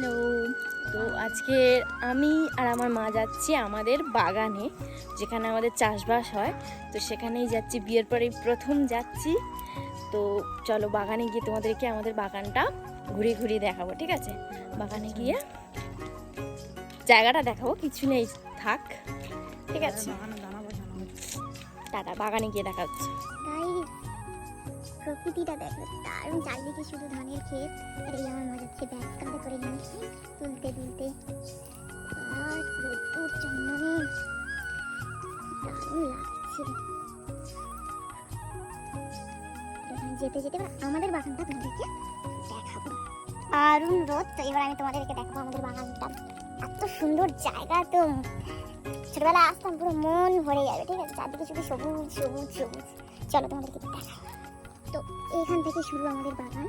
Hello. তো আজকে আমি আর আমার মা যাচ্ছি আমাদের বাগানে যেখানে আমাদের চাষবাস হয়। তো সেখানেই যাচ্ছি বিয়ের পরেই প্রথম যাচ্ছি। তো চলো বাগানে গিয়ে তোমাদেরকে আমাদের বাগানটা ঘুরিয়ে ঘুরিয়ে দেখাবো ঠিক আছে? বাগানে গিয়ে জায়গাটা দেখাবো কিছু নেই থাক ঠিক আছে? টাটা বাগানে গিয়ে দেখা হচ্ছে। প্রকৃতিটা দেখো, দারুণ চারিদিকে শুধু ধানের ক্ষেত, আর এই আমার মজা হচ্ছে ব্যাগ কাঁধে করে নিয়ে তুলতে তুলতে। আর রোদ্দুর চন্দনে। দারুণ লাগছে। যেতে যেতে আমাদের বাগানটা তোমাদেরকে দেখাবো। দারুণ রোদ, তো এবার আমি তোমাদেরকে দেখাবো আমাদের বাগানটা। এত সুন্দর জায়গা তো। ছোটবেলায় আসতাম পুরো মন ভরে যাবে, ঠিক আছে? চারদিকে শুধু সবুজ সবুজ সবুজ। চলো তোমাদেরকে দেখা তো এইখান থেকে শুরু আমাদের বাগান,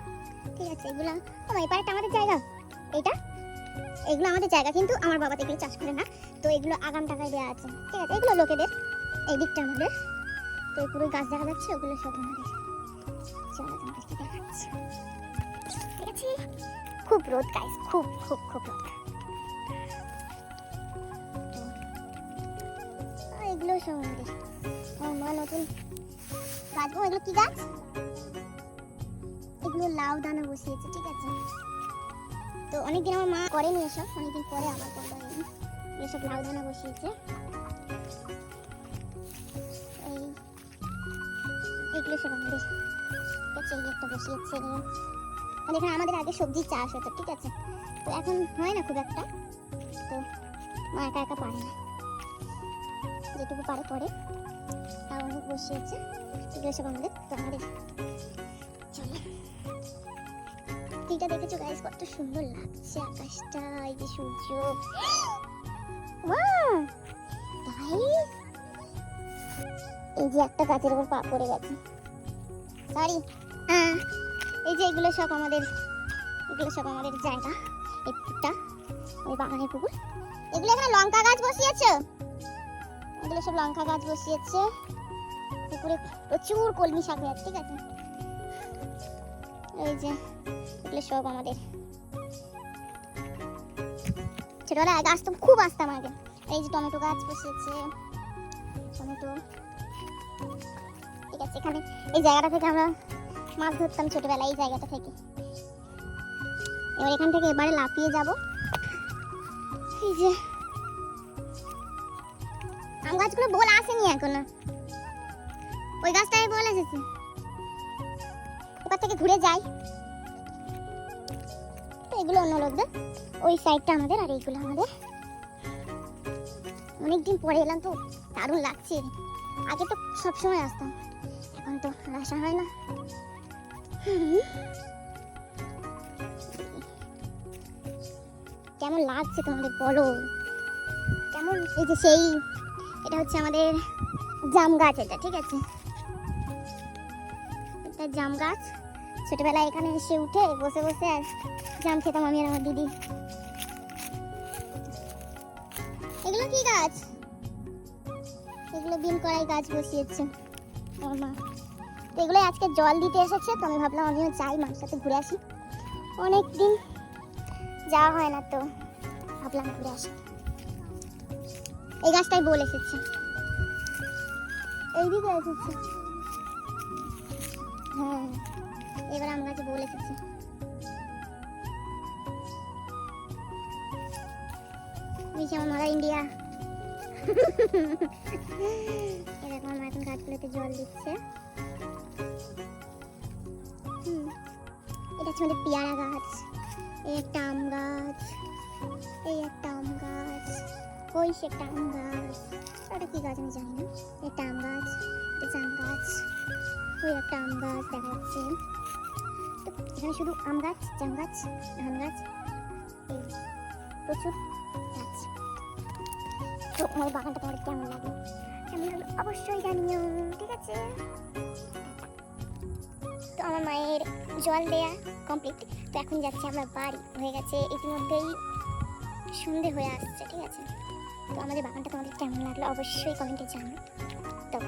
ঠিক আছে? এগুলো ও এই পাড়টা আমাদের জায়গা। এটা এগুলো আমাদের জায়গা, কিন্তু আমার বাবা এগুলো চাষ করে না। তো এগুলো আগাম টাকায় দেওয়া আছে, ঠিক আছে? এগুলো লোকেদের। এই দিকটা আমাদের। তো পুরো গাছ দেখা যাচ্ছে, ওগুলো সব আমাদের। খুব রোদ গাইস খুব খুব খুব রোদ। এগুলো সব আমাদের। নতুন গাছ। এগুলো কি গাছ? এগুলো লাউ দানা বসিয়েছে, ঠিক আছে? তো অনেকদিন আমার মা করেনি এসব, অনেকদিন পরে আমার করল এসব লাউ দানা বসিয়েছে। এই, এগুলো সব আমাদের একটা বসিয়েছে আর এখানে আমাদের আগে সবজি চাষ হতো, ঠিক আছে? তো এখন হয় না খুব একটা। তো মা একা একা পারে না। যেটুকু পারে পরে তাও অনেক বসিয়েছে। এগুলো সব আমাদের তো আমাদের এইটা দেখেছ গাইস কত সুন্দর লাগছে আকাশটা এই যে সূর্য! Guys, এই যে একটা গাছের উপর পা পড়ে গেছে। সরি এই যে এগুলো সব আমাদের এগুলো সব আমাদের জায়গা এই পুকুরটা ওই বাগানের পুকুর। এগুলো এখানে লঙ্কা গাছ বসিয়েছে? এগুলো সব লঙ্কা গাছ বসিয়েছে। পুকুরে প্রচুর কলমি শাক হয়ে ঠিক আছে? এই যে আমাদের ছোটবেলায় গাছ তো খুব আসতাম আগে। এই যে টমেটো গাছ টমেটো। ঠিক আছে, এখানে এই জায়গাটা থেকে আমরা মাছ ধরতাম ছোটবেলায়, এই জায়গাটা থেকে। এবার এখান থেকে এবারে লাফিয়ে যাব। এই যে। আম গাছগুলো বল আসেনি এখনও। ওই গাছটায় বল এসেছে। এবার থেকে ঘুরে যাই। এগুলো অন্য লোকদের। ওই সাইডটা আমাদের আর এইগুলো আমাদের। অনেকদিন পরে এলাম তো, দারুণ লাগছে। আগে তো সবসময় আসতাম। এখন তো আসা হয় না। কেমন লাগছে তোমাদের বলো? কেমন? এই যে সেই, এটা হচ্ছে আমাদের জাম গাছ এটা, ঠিক আছে? এটা জাম গাছ। ছোটবেলায় এখানে এসে উঠে বসে বসে আর জাম খেতাম আমি আর আমার দিদি। এগুলো কি গাছ? এগুলো বিন কড়াই গাছ বসিয়েছে। আমার মা। তো এগুলো আজকে জল দিতে এসেছে, তো আমি ভাবলাম আমিও যাই, মার সাথে ঘুরে আসি। অনেক দিন যাওয়া হয় না তো, ভাবলাম ঘুরে আসি। এই গাছটাই বল এসেছে। এইদিকে এসেছে। হ্যাঁ। এবার আম গাছে বল এসেছে আমার মারা ইন্ডিয়া। এরকম আমার এখন গাছগুলোতে জল দিচ্ছে। এটা হচ্ছে আমাদের পেয়ারা গাছ। এই একটা আম গাছ। এই একটা আম গাছ। ওই সে একটা আম গাছ। ওটা কি গাছ আমি জানি না। একটা আম গাছ। জাম গাছ ওই একটা আম গাছ দেখা যাচ্ছে তো এখানে শুধু আম গাছ জাম গাছ ধান গাছ প্রচুর গাছ। তো আমার বাগানটা তোমাদের কেমন লাগে? কেমন লাগল অবশ্যই জানিও, ঠিক আছে? তো আমার মায়ের জল দেয়া কমপ্লিট তো এখন যাচ্ছি, আমরা বাড়ি হয়ে গেছে। ইতিমধ্যেই সন্ধে হয়ে আসছে, ঠিক আছে? তো আমাদের বাগানটা তোমাদের কেমন লাগল অবশ্যই কমেন্টে জানো 等